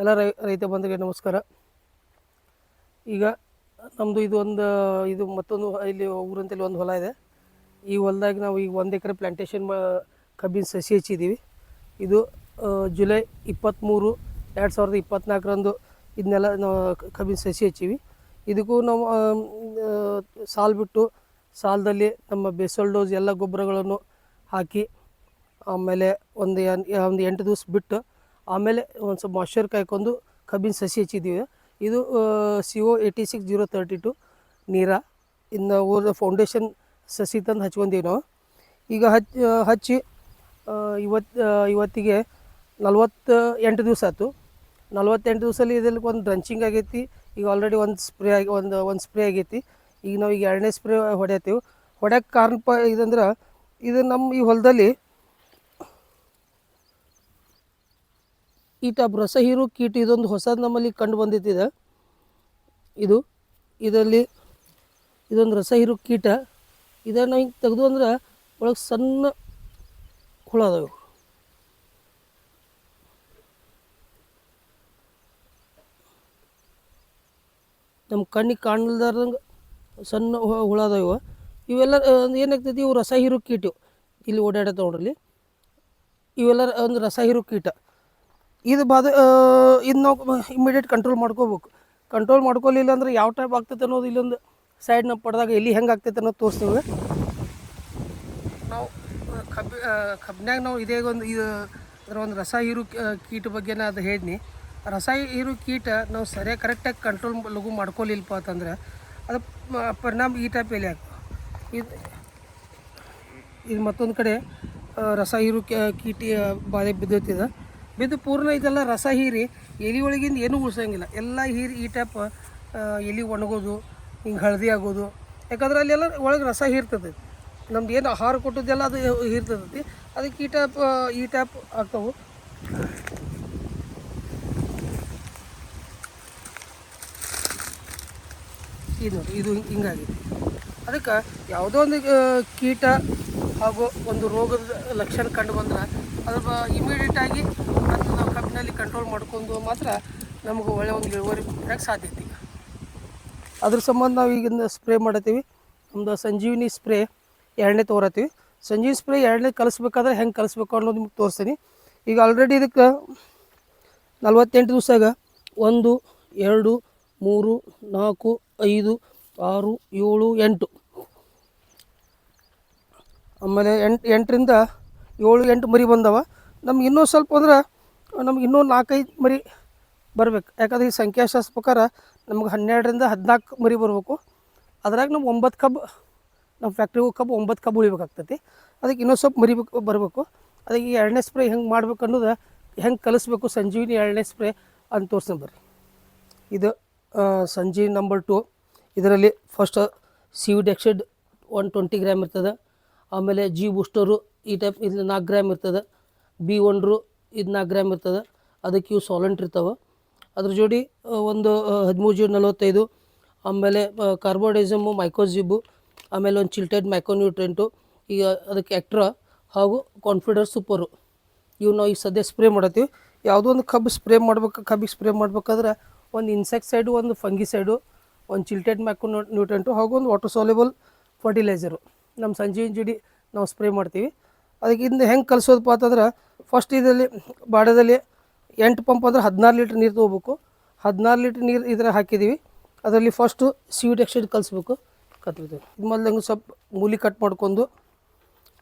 ಎಲ್ಲ ರೈ, ರೈತ ಬಂಧುಗೆ ನಮಸ್ಕಾರ. ಈಗ ನಮ್ಮದು ಇದು ಒಂದು, ಇದು ಮತ್ತೊಂದು ಇಲ್ಲಿ ಊರಂತಲ್ಲಿ ಒಂದು ಹೊಲ ಇದೆ. ಈ ಹೊಲದಾಗ ನಾವು ಈಗ ಒಂದು ಎಕರೆ ಪ್ಲ್ಯಾಂಟೇಷನ್ ಕಬ್ಬಿನ ಸಸಿ ಹಚ್ಚಿದ್ದೀವಿ ಇದು ಜುಲೈ ಇಪ್ಪತ್ತ್ಮೂರು ಎರಡು ಸಾವಿರದ ಇಪ್ಪತ್ತ್ನಾಲ್ಕರಂದು ಇದನ್ನೆಲ್ಲ ನಾವು ಕಬ್ಬಿನ ಸಸಿ ಹಚ್ಚೀವಿ. ಇದಕ್ಕೂ ನಾವು ಸಾಲ್ ಬಿಟ್ಟು ಸಾಲದಲ್ಲಿ ನಮ್ಮ ಬೆಸಲ್ ಡೋಸ್ ಎಲ್ಲ ಗೊಬ್ಬರಗಳನ್ನು ಹಾಕಿ, ಆಮೇಲೆ ಒಂದು ಒಂದು ಎಂಟು ದಿವಸ ಬಿಟ್ಟು ಆಮೇಲೆ ಒಂದು ಸ್ವಲ್ಪ ಮಾಯ್ಶ್ಚರ್ ಕಾಯ್ಕೊಂಡು ಕಬ್ಬಿನ ಸಸಿ ಹಚ್ಚಿದ್ದೀವಿ. ಇದು C O eighty six zero thirty two ನೀರ. ಇನ್ನು ಊರ ಫೌಂಡೇಶನ್ ಸಸಿ ತಂದು ಹಚ್ಕೊಂಡೀವಿ ನಾವು. ಈಗ ಹಚ್ಚಿ ಹಚ್ಚಿ ಇವತ್ತು ಇವತ್ತಿಗೆ ನಲ್ವತ್ತು ಎಂಟು ದಿವಸ ಆಯ್ತು. ನಲ್ವತ್ತೆಂಟು ದಿವಸಲ್ಲಿ ಇದರಲ್ಲಿ ಒಂದು ಡ್ರಂಚಿಂಗ್ ಆಗೈತಿ. ಈಗ ಆಲ್ರೆಡಿ ಒಂದು ಸ್ಪ್ರೇ ಆಗಿ, ಒಂದು ಒಂದು ಸ್ಪ್ರೇ ಆಗೈತಿ. ಈಗ ನಾವು ಈಗ ಎರಡನೇ ಸ್ಪ್ರೇ ಹೊಡ್ಯತ್ತೀವಿ. ಹೊಡ್ಯಕ್ಕೆ ಕಾರಣ ಇದಂದ್ರೆ, ಇದು ನಮ್ಮ ಈ ಹೊಲದಲ್ಲಿ ಈ ಟೈಪ್ ರಸಹೀರು ಕೀಟ ಇದೊಂದು ಹೊಸದು ನಮ್ಮಲ್ಲಿ ಕಂಡು ಬಂದಿತ್ತಿದೆ ಇದು, ಇದರಲ್ಲಿ ಇದೊಂದು ರಸ ಹೀರೋ ಕೀಟ ಇದನ್ನು ಹಿಂಗೆ ತೆಗೆದು ಅಂದ್ರೆ ಒಳಗೆ ಸಣ್ಣ ಹುಳ ಅದಾವೆ. ನಮ್ಮ ಕಣ್ಣಿಗೆ ಕಾಣಲ್ದಾರ್ದಂಗೆ ಸಣ್ಣ ಹುಳ ಅದಾವೆ ಇವು. ಇವೆಲ್ಲ ಏನಾಗ್ತೈತಿ ಇವು ರಸ ಹೀರು ಕೀಟ. ಇಲ್ಲಿ ಓಡಾಡತ್ತ ನೋಡ್ರಿ ಇವೆಲ್ಲ ಒಂದು ರಸ ಹೀರು ಕೀಟ ಇದು ಬಾದ ಇದು ನಾವು ಇಮಿಡಿಯೇಟ್ ಕಂಟ್ರೋಲ್ ಮಾಡ್ಕೋಬೇಕು. ಕಂಟ್ರೋಲ್ ಮಾಡ್ಕೊಲಿಲ್ಲ ಅಂದ್ರೆ ಯಾವ ಟೈಪ್ ಆಗ್ತೈತೆ ಅನ್ನೋದು ಇಲ್ಲೊಂದು ಸೈಡ್ನ ಪಡೆದಾಗ ಎಲ್ಲಿ ಹೆಂಗೆ ಆಗ್ತೈತೆ ಅನ್ನೋದು ತೋರಿಸ್ತೀವಿ. ನಾವು ಕಬ್ಬಿ ಕಬ್ಬಿನಾಗ ನಾವು ಇದೇ ಒಂದು, ಇದು, ಅದರ ಒಂದು ರಸ ಹೀರು ಕೀಟ ಬಗ್ಗೆನ ಅದು ಹೇಳಿದ್ನಿ. ರಸ ಹೀರು, ಕೀಟ ನಾವು ಸರಿಯಾಗಿ ಕರೆಕ್ಟಾಗಿ ಕಂಟ್ರೋಲ್ ಲಘು ಮಾಡ್ಕೊಲಿಲ್ಲಪ್ಪ ಅಂತಂದ್ರೆ ಅದು ಪರಿಣಾಮ ಈ ಟೈಪ್ ಎಲೆ ಆಗ್ತದೆ. ಇದು ಇದು ಮತ್ತೊಂದು ಕಡೆ ರಸ ಹೀರು ಕೀಟಿ ಬಾಧೆ ಬಿದ್ದೈತಿದೆ ಬಿದ್ದು ಪೂರ್ಣ ಇದೆಲ್ಲ ರಸ ಹೀರಿ ಎಲೆ ಒಳಗಿಂದ ಏನೂ ಉಳ್ಸೋಂಗಿಲ್ಲ. ಎಲ್ಲ ಹೀರಿ ಈ ಟೈಪ್ ಎಲೆ ಒಣಗೋದು, ಹಿಂಗೆ ಹಳದಿ ಆಗೋದು. ಯಾಕಂದ್ರೆ ಅಲ್ಲೆಲ್ಲ ಒಳಗೆ ರಸ ಹೀರ್ತದೆ. ನಮ್ದು ಏನು ಆಹಾರ ಕೊಟ್ಟದ್ದೆಲ್ಲ ಅದು ಹೀರ್ತದೈತಿ ಅದಕ್ಕೆ ಈ ಟೈಪ್ ಈ ಟೈಪ್ ಆಗ್ತವೆ. ಇದು ನೋಡಿ, ಇದು ಹಿಂಗ್- ಹಿಂಗಾಗಿದೆ. ಅದಕ್ಕೆ ಯಾವುದೋ ಒಂದು ಕೀಟ ಹಾಗೂ ಒಂದು ರೋಗದ ಲಕ್ಷಣ ಕಂಡು ಬಂದ್ರೆ ಅದ್ರ ಇಮಿಡಿಯೇಟಾಗಿ ಮತ್ತು ನಾವು ಕಬ್ಬಿನಲ್ಲಿ ಕಂಟ್ರೋಲ್ ಮಾಡ್ಕೊಂಡು ಮಾತ್ರ ನಮಗೆ ಒಳ್ಳೆಯ ಒಂದು ಇಳುವರಿ ಕೊಡೋಕ್ಕೆ ಸಾಧ್ಯ ಐತಿ ಅದ್ರ ಸಂಬಂಧ ನಾವು ಈಗಿಂದ ಸ್ಪ್ರೇ ಮಾಡತ್ತೀವಿ. ನಮ್ದು ಸಂಜೀವಿನಿ ಸ್ಪ್ರೇ ಎರಡನೇ ತೋರತ್ತೀವಿ. ಸಂಜೀವಿನಿ ಸ್ಪ್ರೇ ಎರಡನೇ ಕಲಿಸ್ಬೇಕಾದ್ರೆ ಹೆಂಗೆ ಕಲಿಸ್ಬೇಕು ಅನ್ನೋದು ನಿಮ್ಗೆ ತೋರಿಸ್ತೀನಿ. ಈಗ ಆಲ್ರೆಡಿ ಇದಕ್ಕೆ ನಲ್ವತ್ತೆಂಟು ದಿವಸಾಗ ಒಂದು, ಎರಡು, ಮೂರು, ನಾಲ್ಕು, ಐದು, ಆರು, ಏಳು, ಎಂಟು. ಆಮೇಲೆ ಎಂಟು, ಎಂಟರಿಂದ ಏಳು ಎಂಟು ಮರಿ ಬಂದವ. ನಮ್ಗೆ ಇನ್ನೂ ಸ್ವಲ್ಪ ಅಂದ್ರೆ ನಮ್ಗೆ ಇನ್ನೂ ನಾಲ್ಕೈದು ಮರಿ ಬರಬೇಕು. ಯಾಕಂದ್ರೆ ಈ ಸಂಖ್ಯಾಶಾಸ್ತ್ರ ಪ್ರಕಾರ ನಮ್ಗೆ ಹನ್ನೆರಡರಿಂದ ಹದಿನಾಲ್ಕು ಮರಿ ಬರಬೇಕು. ಅದ್ರಾಗ ನಮ್ಗೆ ಒಂಬತ್ತು ಕಬ್ ನಮ್ಮ ಫ್ಯಾಕ್ಟ್ರಿಗೆ ಕಬ್ಬು ಒಂಬತ್ತು ಕಬ್ಬು ಉಳಿಬೇಕಾಗ್ತೈತಿ. ಅದಕ್ಕೆ ಇನ್ನೂ ಸ್ವಲ್ಪ ಮರಿಬೇಕು ಬರಬೇಕು. ಅದಕ್ಕೆ ಈ ಎರಡನೇ ಸ್ಪ್ರೇ ಹೆಂಗೆ ಮಾಡ್ಬೇಕು ಅನ್ನೋದು ಹೆಂಗೆ ಕಲಿಸ್ಬೇಕು ಸಂಜೀವಿನಿ ಎರಡನೇ ಸ್ಪ್ರೇ ಅಂತ ತೋರಿಸ್ತೀನಿ ಬರ್ರಿ. ಇದು ಸಂಜೀವಿ ನಂಬರ್ ಟು ಇದರಲ್ಲಿ ಫಸ್ಟ್ ಸಿವಿಡೆಕ್ಸಿಡ್ ಒನ್ ಟ್ವೆಂಟಿ ಗ್ರಾಮ್ ಇರ್ತದೆ. ಆಮೇಲೆ ಜಿ ಬೂಸ್ಟರು ಈ ಟೈಪ್ ಇದು ನಾಲ್ಕು ಗ್ರಾಮ್ ಇರ್ತದೆ. ಬಿ ಒನ್ರು ಇದು ನಾಲ್ಕು ಗ್ರಾಮ್ ಇರ್ತದೆ. ಅದಕ್ಕೆ ಇವು ಸಾಲೆಂಟ್ ಇರ್ತಾವೆ. ಅದ್ರ ಜೋಡಿ ಒಂದು ಹದಿಮೂರು ಜೀರೋ ನಲವತ್ತೈದು, ಆಮೇಲೆ ಕಾರ್ಬೋಡೈಸಮು ಮೈಕೋಜಿಬು ಆಮೇಲೆ ಒಂದು ಚಿಲ್ಟೆಡ್ ಮೈಕೋನ್ಯೂಟ್ರೆಂಟು ಈಗ ಅದಕ್ಕೆ ಎಕ್ಟ್ರಾ ಹಾಗೂ ಕಾನ್ಫಿಡರ್ ಸೂಪರು ಇವು ನಾವು ಈಗ ಸದ್ಯ ಸ್ಪ್ರೇ ಮಾಡತ್ತೀವಿ. ಯಾವುದೋ ಒಂದು ಕಬ್ಬು ಸ್ಪ್ರೇ ಮಾಡ್ಬೇಕು, ಕಬ್ಬಿಗೆ ಸ್ಪ್ರೇ ಮಾಡ್ಬೇಕಾದ್ರೆ ಒಂದು ಇನ್ಸೆಕ್ಸೈಡು ಒಂದು ಫಂಗಿಸೈಡು ಒಂದು ಚಿಲ್ಟೆಡ್ ಮ್ಯಾಕೋ ನ್ಯೂಟ್ರೆಂಟು ಹಾಗೂ ಒಂದು ವಾಟರ್ ಸಾಲ್ಯುಬಲ್ ಫರ್ಟಿಲೈಸರು ನಮ್ಮ ಸಂಜೀವಿನ ಜೋಡಿ ನಾವು ಸ್ಪ್ರೇ ಮಾಡ್ತೀವಿ. ಅದಕ್ಕೆ ಹಿಂದೆ ಹೆಂಗೆ ಕಲಿಸೋದಪ್ಪ ಅಂತಂದ್ರೆ ಫಸ್ಟ್ ಇದರಲ್ಲಿ ಬಾಡದಲ್ಲಿ ಎಂಟು ಪಂಪ್ ಅಂದ್ರೆ ಹದಿನಾರು ಲೀಟ್ರ್ ನೀರು ತೊಗೋಬೇಕು. ಹದಿನಾರು ಲೀಟ್ರ್ ನೀರು ಇದ್ರ ಹಾಕಿದ್ದೀವಿ ಅದರಲ್ಲಿ ಫಸ್ಟು ಸ್ವೀಟ್ ಎಕ್ಸೈಡ್ ಕಲಿಸ್ಬೇಕು. ಕತ್ಬಿಡ್ತೀವಿ ಇದು ಮೊದಲು ಸ್ವಲ್ಪ ಮೂಲಿ ಕಟ್ ಮಾಡ್ಕೊಂಡು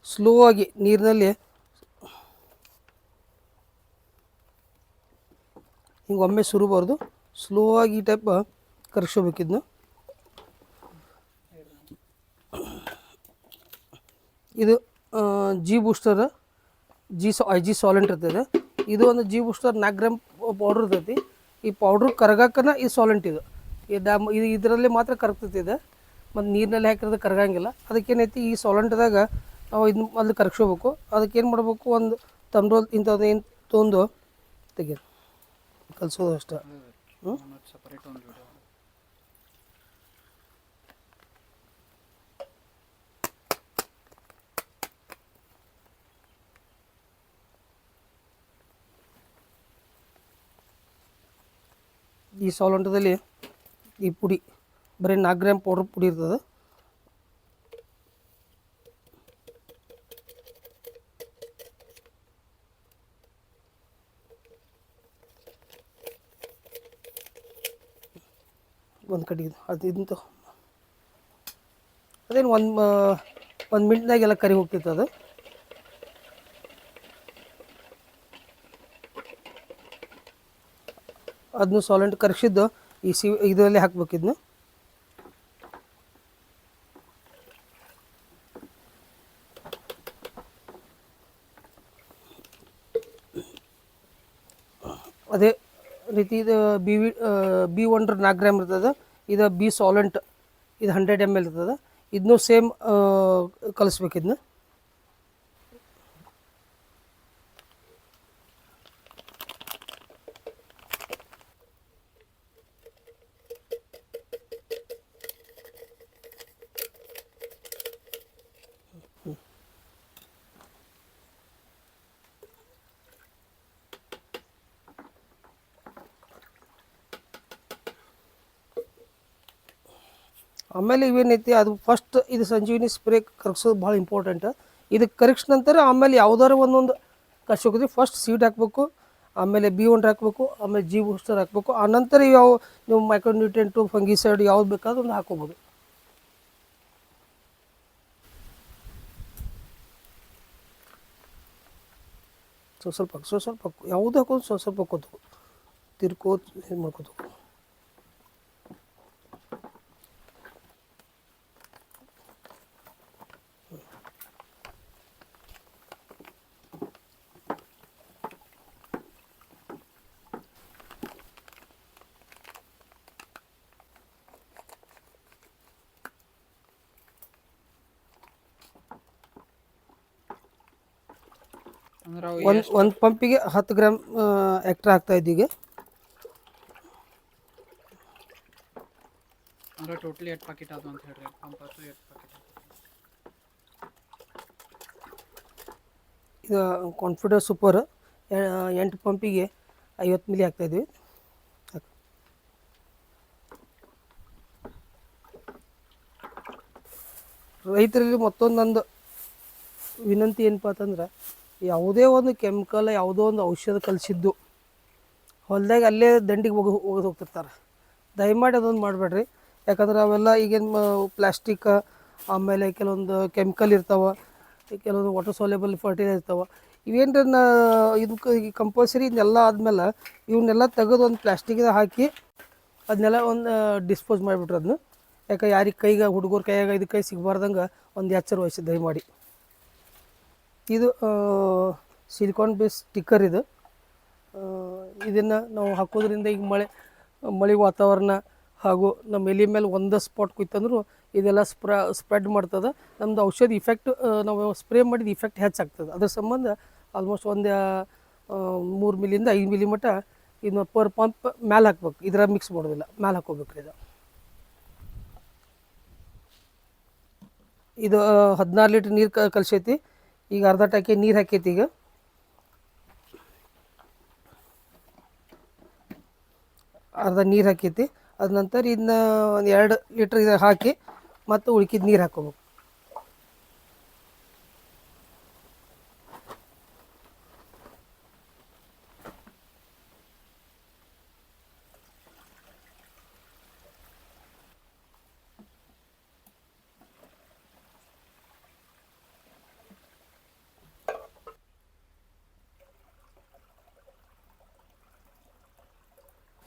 ಸ್ಲೋ ಆಗಿ ನೀರಿನಲ್ಲಿ ಹಿಂಗೆ ಒಮ್ಮೆ ಸುರಬಾರ್ದು ಸ್ಲೋ ಆಗಿ ಈ ಟೈಪ್ ಕರ್ಸ್ಕೋಬೇಕಿದ್ನು ಇದು ಜಿ ಬೂಸ್ಟರ್, ಜಿ ಸೊ ಐ ಜಿ ಸಾಲೆಂಟ್ ಇರ್ತದೆ ಇದು. ಒಂದು ಜಿ ಬೂಸ್ಟರ್ ನಾಲ್ಕು ಗ್ರಾಮ್ ಪೌಡ್ರ್ ಇರ್ತೈತಿ. ಈ ಪೌಡ್ರ್ ಕರಗಾಕನ ಈ ಸಾಲೆಂಟ್ ಇದು. ಈ ಡ್ಯಾಮ್, ಇದು ಇದರಲ್ಲಿ ಮಾತ್ರ ಕರಗ್ತೈತಿ ಇದು. ಮತ್ತು ನೀರಿನಲ್ಲಿ ಹಾಕಿರೋದು ಕರಗಂಗಿಲ್ಲ. ಅದಕ್ಕೇನೈತಿ ಈ ಸಾಲೆಂಟ್ದಾಗ ನಾವು ಇದನ್ನ ಅಲ್ಲಿ ಕರಗ್ಸ್ಕೋಬೇಕು. ಅದಕ್ಕೆ ಏನು ಮಾಡಬೇಕು? ಒಂದು ತಮ್ರೋಲ್ ಇಂಥದ್ದು ಏನು ತೊಂದು ತೆಗೆದು ಕಲಿಸೋದು ಅಷ್ಟೇ. ಹ್ಞೂ ಈ ಸೌಲಂಟದಲ್ಲಿ ಈ ಪುಡಿ, ಬರೀ ನಾಲ್ಕು ಗ್ರಾಮ್ ಪೌಡ್ರ್ ಪುಡಿ ಇರ್ತದೆ. ಒಂದು ಕಡೆ ಇದು, ಅದು ಇದಂತು ಅದೇನು ಒಂದು ಒಂದು ಮಿನಿಟ್ನಾಗೆಲ್ಲ ಕರಿ ಹೋಗ್ತಿತ್ತು ಅದು. ಅದನ್ನು ಸಾಲೆಂಟ್ ಕರಗಿಸಿದ್ದು ಈ ಸಿ, ಇದರಲ್ಲಿ ಹಾಕ್ಬೇಕು ಇದನ್ನು ಅದೇ ರೀತಿ ಇದು ಬಿ ವಿ ಬಿ ಒಂಡ್ರ ನಾಲ್ಕು ಗ್ರಾಮ್ ಇರ್ತದೆ, ಇದು ಬಿ ಸಾಲೆಂಟ್ ಇದು ಹಂಡ್ರೆಡ್ ಎಂ ಎಲ್ ಇರ್ತದೆ. ಇದನ್ನೂ ಸೇಮ್ ಕಲಿಸ್ಬೇಕು ಇದನ್ನ ಆಮೇಲೆ ಇವೇನೈತಿ ಅದು ಫಸ್ಟ್ ಇದು ಸಂಜೀವಿನಿ ಸ್ಪ್ರೇ ಕರಗಿಸೋದು ಭಾಳ ಇಂಪಾರ್ಟೆಂಟ್ ಇದು ಕರಗಿಸ್ ನಂತರ ಆಮೇಲೆ ಯಾವ್ದಾರು ಒಂದೊಂದು ಕರ್ಸೋಕ್ರಿ ಫಸ್ಟ್ ಸೀಡ್ ಹಾಕಬೇಕು, ಆಮೇಲೆ ಬಿ ಒಂಡ್ರ್ ಹಾಕಬೇಕು, ಆಮೇಲೆ ಜಿ ಬೂಸ್ಟರ್ ಹಾಕಬೇಕು. ನಂತರ ಯಾವ ನೀವು ಮೈಕ್ರೋನ್ಯೂಟ್ರೆಂಟು ಫಂಗಿಸೈಡ್ ಯಾವ್ದು ಬೇಕಾದ್ರೂ ಒಂದು ಹಾಕೋಬೋದು ಸ್ವಲ್ಪ ಸ್ವಲ್ಪ ಸ್ವಲ್ಪ. ಯಾವುದು ಹಾಕೋದು ಸ್ವಲ್ಪ ಸ್ವಲ್ಪ ಹಾಕೋದು ತಿರ್ಕೋತ್ ಇದು ಒಂದು ಒಂದು ಪಂಪಿಗೆ ಹತ್ತು ಗ್ರಾಮ್ ಎಕ್ಟ್ರಾ ಆಗ್ತಾ ಇದ್ದೀಗ ಅಂದ್ರೆ ಟೋಟಲಿ ಎಷ್ಟು ಪ್ಯಾಕೆಟ್ ಅದು ಅಂತ ಹೇಳ್ರಿ? ಪಂಪ್ ಆತು ಎಷ್ಟು ಪಾಕೆಟ್ ಇದು ಕಾನ್ಫಿಡೆನ್ಸ್ ಸೂಪರ್ ಎಂಟು ಪಂಪಿಗೆ ಐವತ್ತು ಮಿಲಿ ಆಗ್ತಾ ಇದ್ದೀವಿ. ರೈತರಲ್ಲಿ ಮತ್ತೊಂದೊಂದು ವಿನಂತಿ ಏನಪ್ಪ ಅಂತಂದ್ರೆ ಯಾವುದೇ ಒಂದು ಕೆಮಿಕಲ್, ಯಾವುದೋ ಒಂದು ಔಷಧ ಕಲಿಸಿದ್ದು, ಹೊಲ್ದಾಗ ಅಲ್ಲೇ ದಂಡಿಗೆ ಹೋಗಿ ಹೋಗಿ ಹೋಗ್ತಿರ್ತಾರೆ. ದಯಮಾಡಿ ಅದೊಂದು ಮಾಡಬೇಡ್ರಿ. ಯಾಕಂದ್ರೆ ಅವೆಲ್ಲ ಈಗೇನು ಪ್ಲಾಸ್ಟಿಕ್, ಆಮೇಲೆ ಕೆಲವೊಂದು ಕೆಮಿಕಲ್ ಇರ್ತಾವೆ ಕೆಲವೊಂದು ವಾಟರ್ ಸೋಲೇಬಲ್ ಫರ್ಟಿಲೈಸ್ ಇರ್ತಾವೆ, ಇವೇನ್ರ ಇದು ಕಂಪಲ್ಸರಿ ಇದನ್ನೆಲ್ಲ ಆದಮೇಲೆ ಇವನ್ನೆಲ್ಲ ತೆಗೆದು ಒಂದು ಪ್ಲಾಸ್ಟಿಕ್ದಾಗ ಹಾಕಿ ಅದನ್ನೆಲ್ಲ ಒಂದು ಡಿಸ್ಪೋಸ್ ಮಾಡಿಬಿಟ್ರೆ ಅದನ್ನ ಯಾಕೆ ಯಾರಿಗೆ ಕೈಗೆ, ಹುಡುಗರ ಕೈಯಾಗ ಇದು ಕೈ ಸಿಗಬಾರ್ದಂಗೆ ಒಂದು ಎಚ್ಚರ ವಹಿಸಿ ದಯಮಾಡಿ. ಇದು ಸಿಲಿಕಾನ್ ಬೇಸ್ ಸ್ಟಿಕ್ಕರ್ ಇದು. ಇದನ್ನು ನಾವು ಹಾಕೋದ್ರಿಂದ ಈಗ ಮಳೆ ಮಳೆ ವಾತಾವರಣ ಹಾಗೂ ನಮ್ಮ ಎಲೆ ಮೇಲೆ ಒಂದು ಸ್ಪಾಟ್ ಕುಯ್ತಂದ್ರೂ ಇದೆಲ್ಲ ಸ್ಪ್ರ ಸ್ಪ್ರೆಡ್ ಮಾಡ್ತದೆ. ನಮ್ದು ಔಷಧಿ ಇಫೆಕ್ಟ್ ನಾವು ಸ್ಪ್ರೇ ಮಾಡಿದ ಇಫೆಕ್ಟ್ ಹೆಚ್ಚಾಗ್ತದೆ ಅದ್ರ ಸಂಬಂಧ ಆಲ್ಮೋಸ್ಟ್ ಒಂದು ಮೂರು ಮಿಲಿಯಿಂದ ಐದು ಮಿಲಿ ಮಟ್ಟ ಇದನ್ನ ಪರ್ ಪಂಪ್ ಮ್ಯಾಲೆ ಹಾಕ್ಬೇಕು. ಇದರ ಮಿಕ್ಸ್ ಮಾಡೋದಿಲ್ಲ. ಮ್ಯಾಲೆ ಹಾಕೋಬೇಕು ಇದು. ಇದು ಹದಿನಾರು ಲೀಟ್ರ್ ನೀರು ಕಲ್ಸೈತಿ. ಈಗ ಅರ್ಧ ಟಾಕಿ ನೀರು ಹಾಕೈತಿ ಈಗ. ಅರ್ಧ ನೀರು ಹಾಕೈತಿ. ಅದ ನಂತರ ಇದನ್ನ ಒಂದು ಎರಡು ಲೀಟ್ರ್ ಇದ ಹಾಕಿ ಮತ್ತು ಉಳ್ಕಿದ ನೀರು ಹಾಕೋಬೇಕು.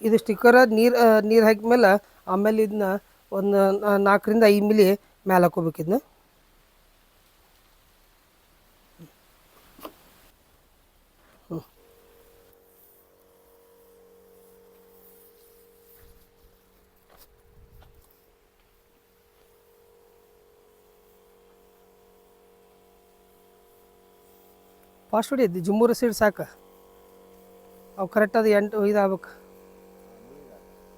ಇದು ಸ್ಟಿಕ್ಕರ್ ನೀರು ನೀರು ಹಾಕಿದ್ಮೇಲೆ ಆಮೇಲೆ ಇದನ್ನ ಒಂದು ನಾಲ್ಕರಿಂದ ಐದು ಮಿಲಿ ಮ್ಯಾಲೆ ಹಾಕೋಬೇಕು ಇದನ್ನ. ಫಾಸ್ಟ್ ಹೊಡಿಯದ್ದು ಜುಮ್ಮೂರು ಸೀಡ್ ಸಾಕು. ಅವು ಕರೆಕ್ಟ್ ಅದು ಎಂಟು ಇದಾಗ್ಬೇಕು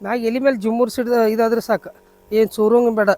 ಮ್ಯಾಗ ಎಲಿ ಮೇಲೆ ಜುಮ್ಮೂರು ಸಿಡ್ದ ಇದಾದ್ರೆ ಸಾಕು. ಏನು ಸೋರೋಂಗ ಬೇಡ.